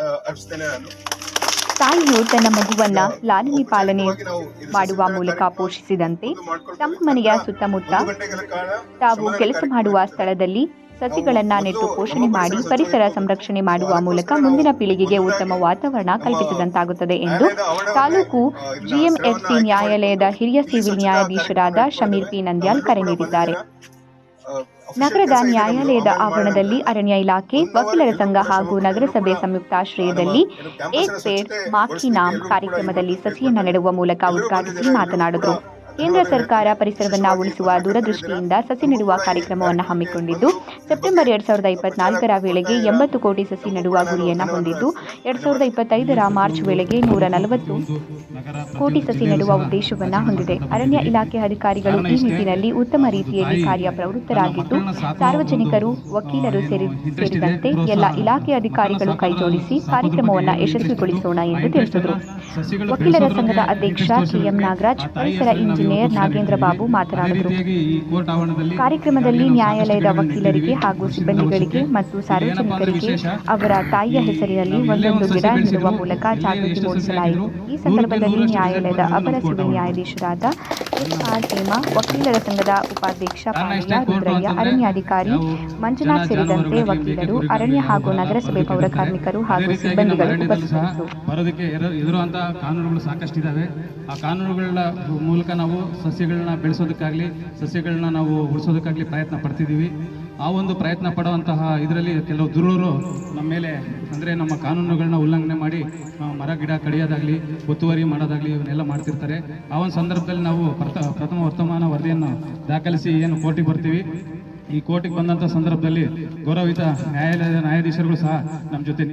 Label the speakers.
Speaker 1: ಭಾವಿಸ್ತೇನೆ ನಾನು
Speaker 2: ತಾಯಿಯು ತನ್ನ ಮಗುವನ್ನ ಲಾಲನೆ ಪಾಲನೆ ಮಾಡುವ ಮೂಲಕ ಪೋಷಿಸಿದಂತೆ ತಮ್ಮ ಮನೆಯ ಸುತ್ತಮುತ್ತ ತಾವು ಕೆಲಸ ಮಾಡುವ ಸ್ಥಳದಲ್ಲಿ ಸಸಿಗಳನ್ನ ನೆಟ್ಟು ಪೋಷಣೆ ಮಾಡಿ ಪರಿಸರ ಸಂರಕ್ಷಣೆ ಮಾಡುವ ಮೂಲಕ ಮುಂದಿನ ಪೀಳಿಗೆಗೆ ಉತ್ತಮ ವಾತಾವರಣ ಕಲ್ಪಿಸಿದಂತಾಗುತ್ತದೆ ಎಂದು ತಾಲೂಕು ಜಿಎಂಎಫ್ಸಿ ನ್ಯಾಯಾಲಯದ ಹಿರಿಯ ಸಿವಿಲ್ ನ್ಯಾಯಾಧೀಶರಾದ ಶಮೀರ್ ಪಿ ನಂದ್ಯಾಲ್ ಕರೆ ನೀಡಿದ್ದಾರೆ. ನಗರದ ನ್ಯಾಯಾಲಯದ ಆವರಣದಲ್ಲಿ ಅರಣ್ಯ ಇಲಾಖೆ ವಕೀಲರ ಸಂಘ ಹಾಗೂ ನಗರಸಭೆ ಸಂಯುಕ್ತಾಶ್ರಯದಲ್ಲಿ ಏಕ್ ಪೇಡ್ ಮಾಕಿ ನಾಮ್ ಕಾರ್ಯಕ್ರಮದಲ್ಲಿ ಸಸಿಯನ್ನ ನೆಡುವ ಮೂಲಕ ಉದ್ಘಾಟಿಸಿ ಮಾತನಾಡಿದರು. ಕೇಂದ್ರ ಸರ್ಕಾರ ಪರಿಸರವನ್ನ ಉಳಿಸುವ ದೂರದೃಷ್ಟಿಯಿಂದ ಸಸಿ ನೆಡುವ ಕಾರ್ಯಕ್ರಮವನ್ನು ಹಮ್ಮಿಕೊಂಡಿದ್ದು, ಸೆಪ್ಟೆಂಬರ್ ಎರಡ್ ಸಾವಿರದ ಇಪ್ಪತ್ನಾಲ್ಕರ ವೇಳೆಗೆ ಎಂಬತ್ತು ಕೋಟಿ ಸಸಿ ನೆಡುವ ಗುರಿಯನ್ನು ಹೊಂದಿದ್ದು, ಎರಡ್ ಸಾವಿರದ ಇಪ್ಪತ್ತೈದರ ಮಾರ್ಚ್ ವೇಳೆಗೆ ನೂರ ನಲವತ್ತು ಕೋಟಿ ಸಸಿ ನೆಡುವ ಉದ್ದೇಶವನ್ನ ಹೊಂದಿದೆ. ಅರಣ್ಯ ಇಲಾಖೆ ಅಧಿಕಾರಿಗಳು ಈ ನಿಟ್ಟಿನಲ್ಲಿ ಉತ್ತಮ ರೀತಿಯಲ್ಲಿ ಕಾರ್ಯಪ್ರವೃತ್ತರಾಗಿದ್ದು ಸಾರ್ವಜನಿಕರು, ವಕೀಲರು ಸೇರಿ, ಸೇರಿದಂತೆ ಎಲ್ಲ ಇಲಾಖೆ ಅಧಿಕಾರಿಗಳು ಕೈಜೋಡಿಸಿ ಕಾರ್ಯಕ್ರಮವನ್ನು ಯಶಸ್ವಿಗೊಳಿಸೋಣ ಎಂದು ತಿಳಿಸಿದರು. ವಕೀಲರ ಸಂಘದ ಅಧ್ಯಕ್ಷ ಕೆಎಂ ನಾಗರಾಜ್ ಪರಿಸರ ಇಂಜಿನಿಯರ್ ನಾಗೇಂದ್ರ ಬಾಬು ಮಾತನಾಡಿದರು ಕಾರ್ಯಕ್ರಮದಲ್ಲಿ ನ್ಯಾಯಾಲಯದ ವಕೀಲರಿಗೆ ಹಾಗೂ ಸಿಬ್ಬಂದಿಗಳಿಗೆ ಮತ್ತು ಸಾರ್ವಜನಿಕರಿಗೆ ಅವರ ತಾಯಿಯ ಹೆಸರಿನಲ್ಲಿ ಒಂದೊಂದು ಗಿಡ ನೀಡುವ ಮೂಲಕ ಜಾಗೃತಿ ಮೂಡಿಸಲಾಯಿತು. ಈ ಸಂದರ್ಭದಲ್ಲಿ ನ್ಯಾಯಾಲಯದ ಅಪರ ಸಿವಿಲ್ ನ್ಯಾಯಾಧೀಶರಾದ ಎಸ್ಆರ್ ಹೇಮಾ ವಕೀಲರ ಸಂಘದ ಉಪಾಧ್ಯಕ್ಷ ಪಾಲಯ್ಯ ರುದ್ರಯ್ಯ ಅರಣ್ಯಾಧಿಕಾರಿ ಮಂಜುನಾಥ್ ಸೇರಿದಂತೆ ವಕೀಲರು ಅರಣ್ಯ ಹಾಗೂ ನಗರಸಭೆ ಪೌರ ಕಾರ್ಮಿಕರು ಹಾಗೂ ಸಿಬ್ಬಂದಿಗಳು ಉಪಸ್ಥಿತರಿದ್ದರು.
Speaker 3: ಕಾನೂನುಗಳು ಸಾಕಷ್ಟು ಸಾಕಷ್ಟಿದ್ದಾವೆ ಆ ಕಾನೂನುಗಳ ಮೂಲಕ ನಾವು ಸಸ್ಯಗಳನ್ನ ಬೆಳೆಸೋದಕ್ಕಾಗಲಿ, ಸಸ್ಯಗಳನ್ನ ನಾವು ಉಳಿಸೋದಕ್ಕಾಗಲಿ ಪ್ರಯತ್ನ ಪಡ್ತಿದ್ದೀವಿ ಆ ಒಂದು ಪ್ರಯತ್ನ ಪಡುವಂತಹ ಇದರಲ್ಲಿ ಕೆಲವು ದುರ್ವರು ನಮ್ಮ ಮೇಲೆ ಅಂದರೆ ನಮ್ಮ ಕಾನೂನುಗಳನ್ನ ಉಲ್ಲಂಘನೆ ಮಾಡಿ ಮರ, ಗಿಡ ಕಡಿಯೋದಾಗಲಿ, ಒತ್ತುವರಿ ಮಾಡೋದಾಗಲಿ ಇವನ್ನೆಲ್ಲ ಮಾಡ್ತಿರ್ತಾರೆ. ಆ ಒಂದು ಸಂದರ್ಭದಲ್ಲಿ ನಾವು ಪ್ರಥ, ಪ್ರಥಮ ವರ್ತಮಾನ ವರದಿಯನ್ನು ದಾಖಲಿಸಿ ಏನು ಕೋರ್ಟಿಗೆ ಬರ್ತೀವಿ. ಈ ಕೋರ್ಟಿಗೆ ಬಂದಂಥ ಸಂದರ್ಭದಲ್ಲಿ ಗೌರವಿತ ನ್ಯಾಯಾಲಯದ ನ್ಯಾಯಾಧೀಶರುಗಳು ಸಹ ನಮ್ಮ ಜೊತೆ